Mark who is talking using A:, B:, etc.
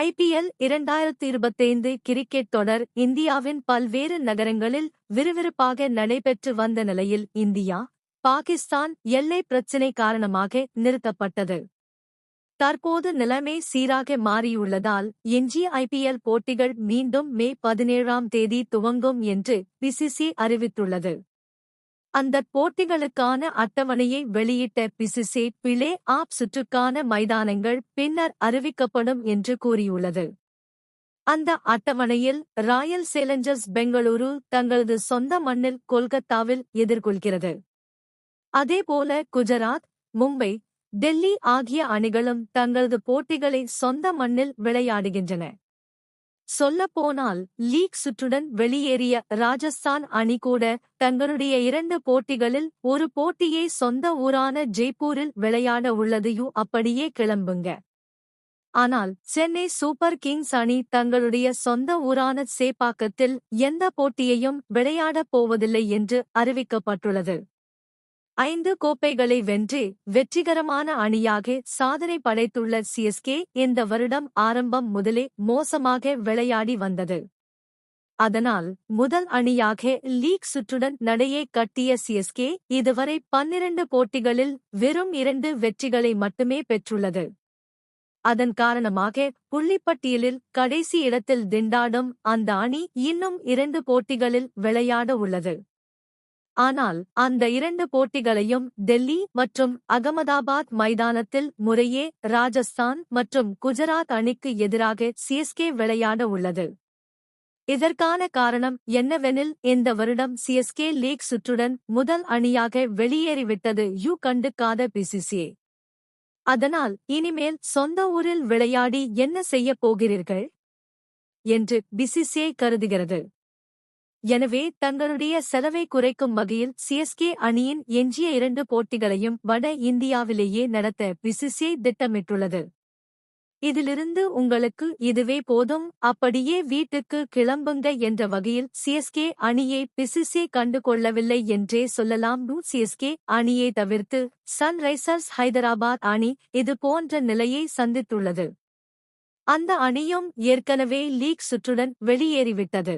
A: IPL இரண்டாயிரத்து இருபத்தைந்து cricket தொடர் இந்தியாவின் பல்வேறு நகரங்களில் விறுவிறுப்பாக நடைபெற்று வந்த நிலையில் இந்தியா பாகிஸ்தான் எல்லை பிரச்சினை காரணமாக நிறுத்தப்பட்டது. தற்போது நிலைமை சீராக மாறியுள்ளதால் எஞ்சிய ஐபிஎல் போட்டிகள் மீண்டும் மே பதினேழாம் தேதி துவங்கும் என்று பிசிசி அறிவித்துள்ளது. அந்த போட்டிகளுக்கான அட்டவணையை வெளியிட்ட பிசிசே பிளே ஆப் சுற்றுக்கான மைதானங்கள் பின்னர் அறிவிக்கப்படும் என்று கூறியுள்ளது. அந்த அட்டவணையில் ராயல் சேலஞ்சர்ஸ் பெங்களூரு தங்களது சொந்த மண்ணில் கொல்கத்தாவில் எதிர்கொள்கிறது. அதேபோல குஜராத் மும்பை டெல்லி ஆகிய அணிகளும் தங்களது போட்டிகளை சொந்த மண்ணில் விளையாடுகின்றன. சொல்லப்போனால் லீக் சுற்றுடன் வெளியேறிய ராஜஸ்தான் அணி கூட தங்களுடைய இரண்டு போட்டிகளில் ஒரு போட்டியை சொந்த ஊரான ஜெய்ப்பூரில் விளையாட உள்ளதையோ அப்படியே கிளம்புங்க. ஆனால் சென்னை சூப்பர் கிங்ஸ் அணி தங்களுடைய சொந்த ஊரான சேப்பாக்கத்தில் எந்த போட்டியையும் விளையாடப் போவதில்லை என்று அறிவிக்கப்பட்டுள்ளது. ஐந்து கோப்பைகளை வென்று வெற்றிகரமான அணியாக சாதனை படைத்துள்ள சிஎஸ்கே இந்த வருடம் ஆரம்பம் முதலே மோசமாக விளையாடி வந்தது. அதனால் முதல் அணியாக லீக் சுற்றுடன் நடையை கட்டிய சிஎஸ்கே இதுவரை பன்னிரண்டு போட்டிகளில் வெறும் இரண்டு வெற்றிகளை மட்டுமே பெற்றுள்ளது. அதன் காரணமாக புள்ளிப்பட்டியலில் கடைசி இடத்தில் திண்டாடும் அந்த அணி இன்னும் இரண்டு போட்டிகளில் விளையாட உள்ளது. ஆனால் அந்த இரண்டு போட்டிகளையும் டெல்லி மற்றும் அகமதாபாத் மைதானத்தில் முறையே ராஜஸ்தான் மற்றும் குஜராத் அணிக்கு எதிராக சிஎஸ்கே விளையாட உள்ளது. இதற்கான காரணம் என்னவெனில் இந்த வருடம் சிஎஸ்கே லீக் சுற்றுடன் முதல் அணியாக வெளியேறிவிட்டது யூ கண்டுக்காத பிசிசிஏ அதனால் இனிமேல் சொந்த ஊரில் விளையாடி என்ன செய்யப் போகிறீர்கள்? என்று பிசிசிஐ கருதுகிறது. எனவே தங்களுடைய செலவை குறைக்கும் வகையில் சிஎஸ்கே அணியின் எஞ்சிய இரண்டு போட்டிகளையும் வட இந்தியாவிலேயே நடத்த பிசிசிஐ திட்டமிட்டுள்ளது. இதிலிருந்து உங்களுக்கு இதுவே போதும். அப்படியே வீட்டுக்கு கிளம்புங்க என்ற வகையில் சிஎஸ்கே அணியை பிசிசிஐ கண்டுகொள்ளவில்லை என்றே சொல்லலாம். சிஎஸ்கே அணியை தவிர்த்து சன்ரைசர்ஸ் ஹைதராபாத் அணி இது போன்ற நிலையை சந்தித்துள்ளது. அந்த அணியும் ஏற்கனவே லீக் சுற்றுடன் வெளியேறிவிட்டது.